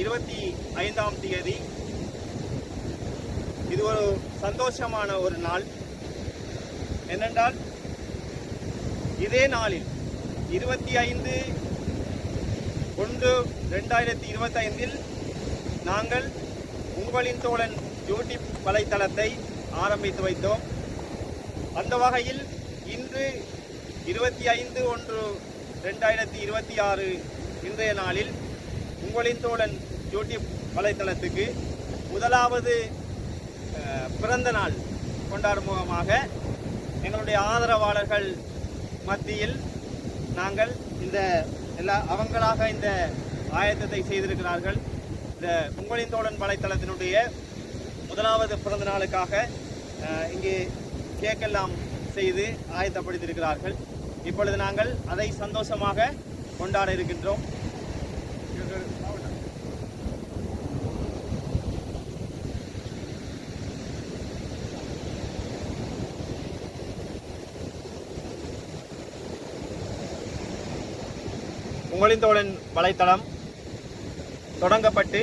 இருபத்தி ஐந்தாம் தேதி. இது ஒரு சந்தோஷமான ஒரு நாள். என்னென்றால் இதே நாளில் இருபத்தி ஐந்து ஒன்று ரெண்டாயிரத்தி இருபத்தைந்தில் நாங்கள் உங்களின் தோழன் யூடியூப் வலைத்தளத்தை ஆரம்பித்து வைத்தோம். அந்த வகையில் இன்று இருபத்தி ஐந்து ஒன்று ரெண்டாயிரத்தி இருபத்தி ஆறு இன்றைய நாளில் உங்களின் தோழன் யூடியூப் வலைத்தளத்துக்கு முதலாவது பிறந்த நாள் கொண்டாடும் முகமாக எங்களுடைய ஆதரவாளர்கள் மத்தியில் நாங்கள் இந்த எல்லா அவங்களாக இந்த ஆயத்தத்தை செய்திருக்கிறார்கள். இந்த உங்களின் தோழன் வலைத்தளத்தினுடைய முதலாவது பிறந்த நாளுக்காக இங்கே கேக்கெல்லாம் செய்து ஆயத்தப்படுத்தியிருக்கிறார்கள். இப்பொழுது நாங்கள் அதை சந்தோஷமாக கொண்டாட இருக்கின்றோம். உங்களின்தோழன் வலைத்தளம் தொடங்கப்பட்டு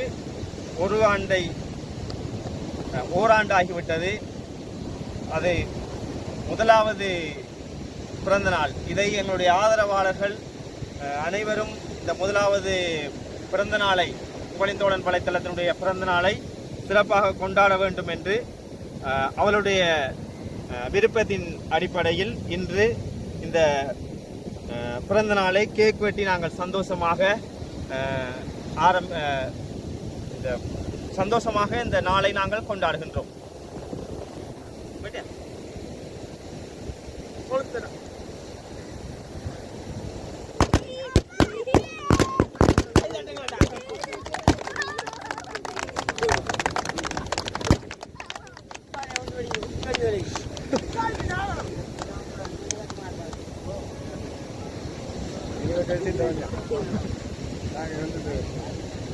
ஒரு ஆண்டை அஹ், ஓராண்டு ஆகிவிட்டது அது முதலாவது பிறந்த நாள் இதை என்னுடைய ஆதரவாளர்கள் அனைவரும் இந்த முதலாவது பிறந்த நாளை உங்களின் வலைத்தளத்தினுடைய பிறந்த நாளை சிறப்பாக கொண்டாட வேண்டும் என்று அவளுடைய விருப்பத்தின் அடிப்படையில் இன்று இந்த பிறந்த நாளை கேக் வெட்டி நாங்கள் சந்தோஷமாக ஆரம்ப ஆரம் இந்த சந்தோஷமாக இந்த நாளை நாங்கள் கொண்டாடுகின்றோம். 这个开心多少？人都得。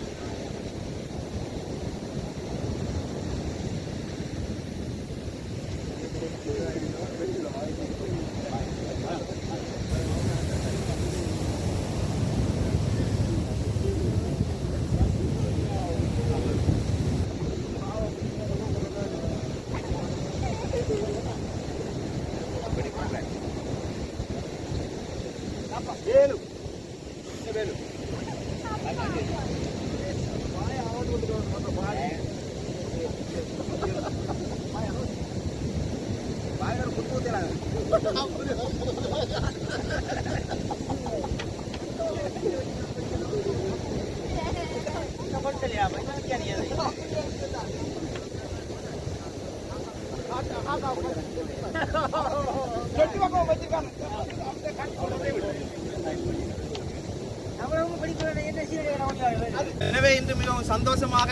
எனவே இன்று மிகவும் சந்தோஷமாக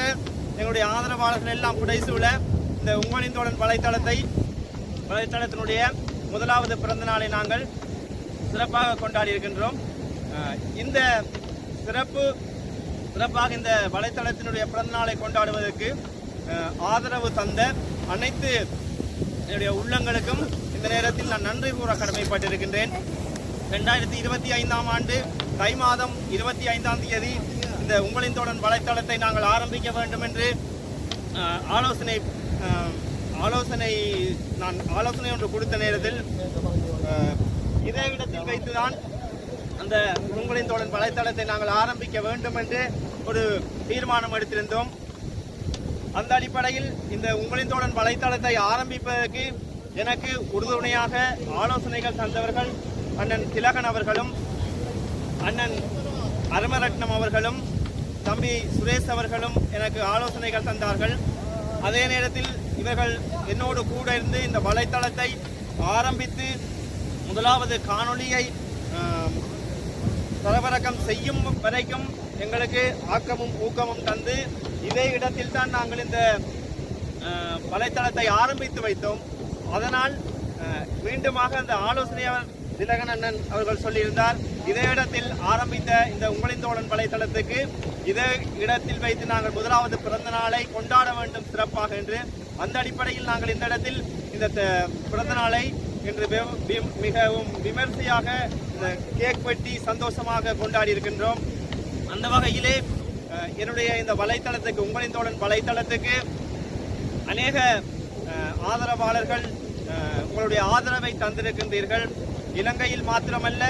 எங்களுடைய ஆதரவாளர்கள் எல்லாம் புடைசூழ இந்த உங்களின் தோழன் வலைத்தளத்தை வலைத்தளத்தினுடைய முதலாவது பிறந்த நாளை நாங்கள் சிறப்பாக கொண்டாடி இருக்கின்றோம். இந்த சிறப்பு சிறப்பாக இந்த வலைத்தளத்தினுடைய பிறந்த நாளை கொண்டாடுவதற்கு ஆதரவு தந்த அனைத்து என்னுடைய உள்ளங்களுக்கும் இந்த நேரத்தில் நான் நன்றி கூற கடமைப்பட்டிருக்கின்றேன். ரெண்டாயிரத்தி இருபத்தி ஐந்தாம் ஆண்டு தை மாதம் இருபத்தி ஐந்தாம் தேதி இந்த உங்களின் தோழன் வலைத்தளத்தை நாங்கள் ஆரம்பிக்க வேண்டும் என்று ஆலோசனை ஆலோசனை நான் ஆலோசனை ஒன்று கொடுத்த நேரத்தில் அஹ், இதே இடத்தில் வைத்துதான் அந்த உங்களின் தோழன் வலைத்தளத்தை நாங்கள் ஆரம்பிக்க வேண்டும் என்று ஒரு தீர்மானம் எடுத்திருந்தோம். அந்த அடிப்படையில் இந்த உங்களின் தோழன் வலைத்தளத்தை ஆரம்பிப்பதற்கு எனக்கு உறுதுணையாக ஆலோசனைகள் தந்தவர்கள் அண்ணன் திலகன் அவர்களும் அண்ணன் அருமரட்னம் அவர்களும் தம்பி சுரேஷ் அவர்களும் எனக்கு ஆலோசனைகள் தந்தார்கள். அதே நேரத்தில் இவர்கள் என்னோடு கூட இருந்து இந்த வலைத்தளத்தை ஆரம்பித்து முதலாவது காணொளியை தரவிறக்கம் செய்யும் வரைக்கும் எங்களுக்கு ஆக்கமும் ஊக்கமும் தந்து இதே இடத்தில் தான் நாங்கள் இந்த வலைத்தளத்தை ஆரம்பித்து வைத்தோம். அதனால் மீண்டுமாக அந்த ஆலோசனையாளர் திலகன் அண்ணன் அவர்கள் சொல்லியிருந்தார் இதே இடத்தில் ஆரம்பித்த இந்த உங்களின் தோழன் வலைத்தளத்துக்கு இதே இடத்தில் வைத்து நாங்கள் முதலாவது பிறந்த நாளை கொண்டாட வேண்டும் சிறப்பாக என்று அந்த அடிப்படையில் நாங்கள் இந்த இடத்தில் இந்த த- பிறந்த நாளை இன்று வெ- மிகவும் விமர்சையாக இந்த கேக் வெட்டி சந்தோஷமாக கொண்டாடி இருக்கின்றோம். அந்த வகையிலே என்னுடைய இந்த வலைத்தளத்துக்கு உங்களின் தோழன் வலைத்தளத்துக்கு அநேக ஆதரவாளர்கள் உங்களுடைய ஆதரவை தந்திருக்கின்றீர்கள். இலங்கையில் மாத்திரமல்ல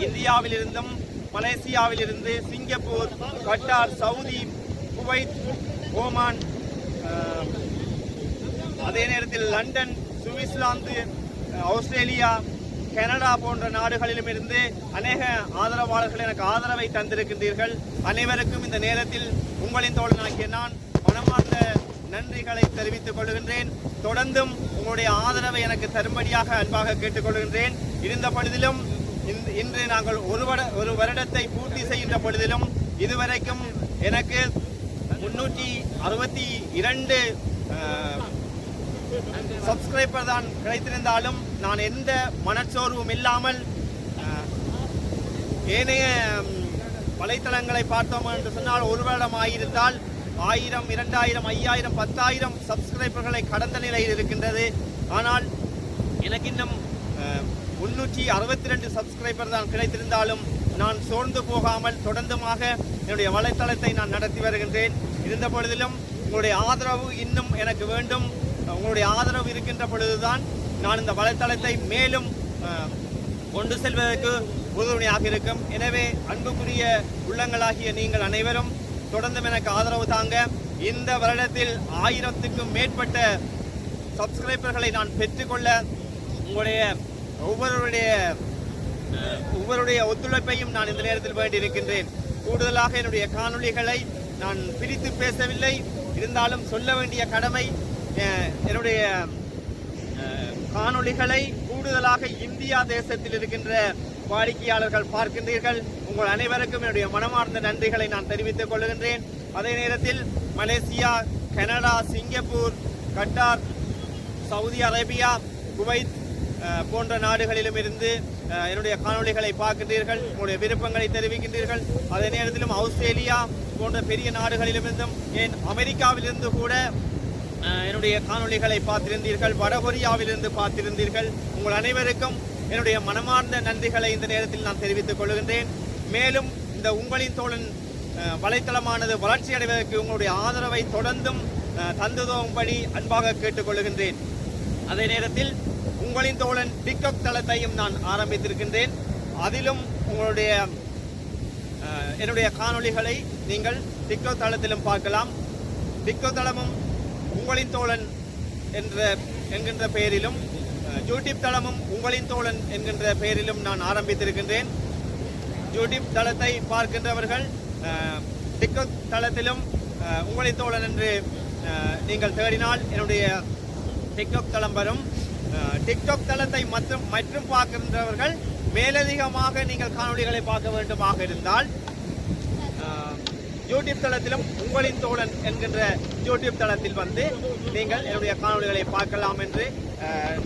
இந்தியாவிலிருந்தும் மலேசியாவிலிருந்து Singapore Qatar Saudi Kuwait Oman அதே நேரத்தில் லண்டன் சுவிட்சர்லாந்து ஆஸ்திரேலியா கனடா போன்ற நாடுகளிலும் இருந்து அநேக ஆதரவாளர்கள் எனக்கு ஆதரவை தந்திருக்கின்றீர்கள். அனைவருக்கும் இந்த நேரத்தில் உங்களின் தோழனாகிய நான் மனமார்ந்த நன்றிகளை தெரிவித்துக் கொள்கின்றேன். தொடர்ந்தும் உங்களுடைய ஆதரவை எனக்கு தரும்படியாக அன்பாக கேட்டுக்கொள்கின்றேன் இருந்த பொழுதிலும் இன்று நாங்கள் ஒரு வட ஒரு வருடத்தை பூர்த்தி செய்கின்ற பொழுதிலும் இதுவரைக்கும் எனக்கு முன்னூற்றி அறுபத்தி இரண்டு சப்ஸ்கிரைபர் தான் கிடைத்திருந்தாலும் நான் எந்த மனச்சோர்வும் இல்லாமல் ஏனைய வலைத்தளங்களை பார்த்தோம் என்று சொன்னால் ஒரு வருடம் ஆயிருந்தால் ஆயிரம் இரண்டாயிரம் ஐயாயிரம் பத்தாயிரம் சப்ஸ்கிரைபர்களை கடந்த நிலையில் இருக்கின்றது. ஆனால் எனக்கு இன்னும் முன்னூற்றி அறுபத்தி ரெண்டு சப்ஸ்கிரைபர் தான் கிடைத்திருந்தாலும் நான் சோர்ந்து போகாமல் தொடர்ந்துமாக என்னுடைய வலைத்தளத்தை நான் நடத்தி வருகின்றேன். இருந்த பொழுதிலும் உங்களுடைய ஆதரவு இன்னும் எனக்கு வேண்டும். உங்களுடைய ஆதரவு இருக்கின்ற பொழுதுதான் நான் இந்த வலைத்தளத்தை மேலும் கொண்டு செல்வதற்கு உறுதுணையாக இருக்கும். எனவே அன்புக்குரிய உள்ளங்களாகிய நீங்கள் அனைவரும் தொடர்ந்தும் எனக்கு ஆதரவு தாங்க. இந்த வருடத்தில் ஆயிரத்துக்கும் மேற்பட்ட சப்ஸ்கிரைபர்களை நான் பெற்றுக்கொள்ள உங்களுடைய ஒவ்வொருவருடைய ஒவ்வொருடைய ஒத்துழைப்பையும் நான் இந்த நேரத்தில் வேண்டியிருக்கின்றேன். கூடுதலாக என்னுடைய காணொளிகளை நான் பிரித்து பேசவில்லை. இருந்தாலும் சொல்ல வேண்டிய கடமை என்னுடைய காணொளிகளை கூடுதலாக இந்தியா தேசத்தில் இருக்கின்ற வாடிக்கையாளர்கள் பார்க்கின்றீர்கள். உங்கள் அனைவருக்கும் என்னுடைய மனமார்ந்த நன்றிகளை நான் தெரிவித்துக் கொள்கின்றேன். அதே நேரத்தில் Malaysia Canada Singapore Qatar Saudi Arabia Kuwait போன்ற நாடுகளிலும் இருந்து என்னுடைய காணொளிகளை பார்க்கின்றீர்கள். உங்களுடைய விருப்பங்களை தெரிவிக்கின்றீர்கள். அதே நேரத்திலும் ஆஸ்திரேலியா போன்ற பெரிய நாடுகளிலிருந்தும் ஏன் அமெரிக்காவிலிருந்து கூட என்னுடைய காணொளிகளை பார்த்திருந்தீர்கள் வடகொரியாவிலிருந்து பார்த்திருந்தீர்கள். உங்கள் அனைவருக்கும் என்னுடைய மனமார்ந்த நன்றிகளை இந்த நேரத்தில் நான் தெரிவித்துக் கொள்கின்றேன். மேலும் இந்த உங்களின் தோழன் வலைத்தளமானது வளர்ச்சி அடைவதற்கு உங்களுடைய ஆதரவை தொடர்ந்தும் அஹ், தந்துதவும்படி அன்பாக கேட்டுக்கொள்கின்றேன். அதே நேரத்தில் உங்களின் தோழன் டிக்டாக் தளத்தையும் நான் ஆரம்பித்திருக்கின்றேன். அதிலும் உங்களுடைய என்னுடைய காணொளிகளை நீங்கள் டிக்டாக் தளத்திலும் பார்க்கலாம். டிக்டாக் தளமும் உங்களின் தோழன் என்ற என்கின்ற பெயரிலும் யூடியூப் தளமும் உங்களின் தோழன் என்கின்ற பெயரிலும் நான் ஆரம்பித்திருக்கின்றேன். யூடியூப் தளத்தை பார்க்கின்றவர்கள் டிக்டாக் தளத்திலும் உங்களின் தோழன் என்று நீங்கள் தேடினால் என்னுடைய டிக்டாக் தளம் வரும். டிக்டாக் தளத்தை மற்றும் மற்றும் பார்க்கின்றவர்கள் மேலதிகமாக நீங்கள் காணொலிகளை பார்க்க வேண்டுமாக இருந்தால் யூடியூப் தளத்திலும் உங்களின் தோழன் என்கின்ற யூடியூப் தளத்தில் வந்து நீங்கள் என்னுடைய காணொளிகளை பார்க்கலாம் என்று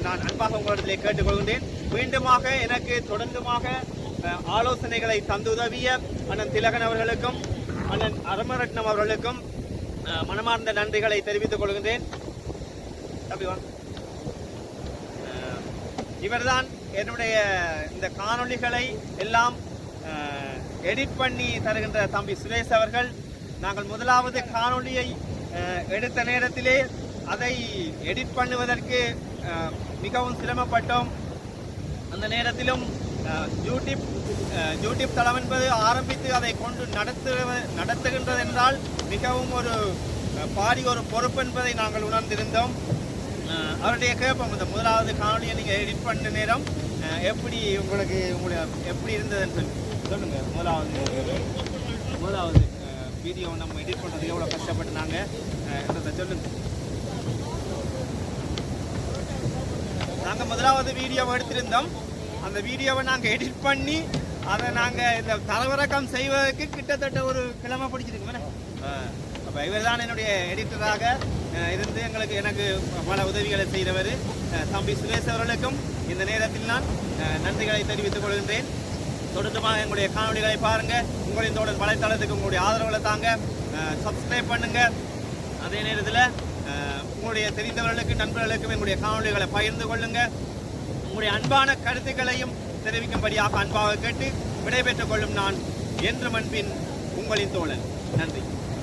நான் அன்பாக உங்களிடத்திலே கேட்டுக்கொள்கின்றேன். மீண்டுமாக எனக்கு தொடர்ந்துமாக ஆலோசனைகளை தந்து உதவிய அண்ணன் திலகன் அவர்களுக்கும் அண்ணன் அரமரட்னம் அவர்களுக்கும் மனமார்ந்த நன்றிகளை தெரிவித்துக் கொள்கின்றேன். இவர்தான் என்னுடைய இந்த காணொளிகளை எல்லாம் எடிட் பண்ணி தருகின்ற தம்பி சுரேஷ் அவர்கள் நாங்கள் முதலாவது காணொளியை எடுத்த நேரத்திலே அதை எடிட் பண்ணுவதற்கு மிகவும் சிரமப்பட்டோம். அந்த நேரத்திலும் யூடியூப் யூடியூப் தளம் என்பது ஆரம்பித்து அதை கொண்டு நடத்து நடத்துகின்றது என்றால் மிகவும் ஒரு பாரி ஒரு பொறுப்பு என்பதை நாங்கள் உணர்ந்திருந்தோம். அவருடைய கேட்போம் இந்த முதலாவது காணொலியை நீங்கள் எடிட் பண்ண நேரம் எப்படி உங்களுக்கு உங்களுடைய எப்படி இருந்ததுன்னு சொல்லி சொல்லுங்க முதலாவது முதலாவது வீடியோ நம்ம எடிட் பண்ணுறது எவ்வளோ கஷ்டப்பட்டு நாங்கள் என்றதை சொல்லுங்க. நாங்கள் முதலாவது வீடியோவை எடுத்திருந்தோம். அந்த வீடியோவை நாங்கள் எடிட் பண்ணி அதை நாங்கள் இந்த தலைவரக்கம் செய்வதற்கு கிட்டத்தட்ட ஒரு கிழமை பிடிச்சிருக்கு அப்போ இவர் தான் என்னுடைய எடிட்டராக இருந்து எங்களுக்கு எனக்கு பல உதவிகளை செய்தவர். தம்பி சுரேஷ் அவர்களுக்கும் இந்த நேரத்தில் நான் நன்றிகளை தெரிவித்துக் கொள்கின்றேன். தொடர்ந்துமாக எங்களுடைய காணொலிகளை பாருங்கள் உங்களின் தொடர் வலைத்தளத்துக்கு உங்களுடைய ஆதரவுகளை தாங்க. சப்ஸ்கிரைப் பண்ணுங்கள் அதே நேரத்தில் உங்களுடைய தெரிந்தவர்களுக்கு நண்பர்களுக்கும் எங்களுடைய காணொலிகளை பகிர்ந்து கொள்ளுங்கள் உங்களுடைய அன்பான கருத்துக்களையும் தெரிவிக்கும்படியாக அன்பாக கேட்டு விடைபெற்றுக் கொள்ளும் நான் என்று மண்பின் உங்களின் தோழன். நன்றி.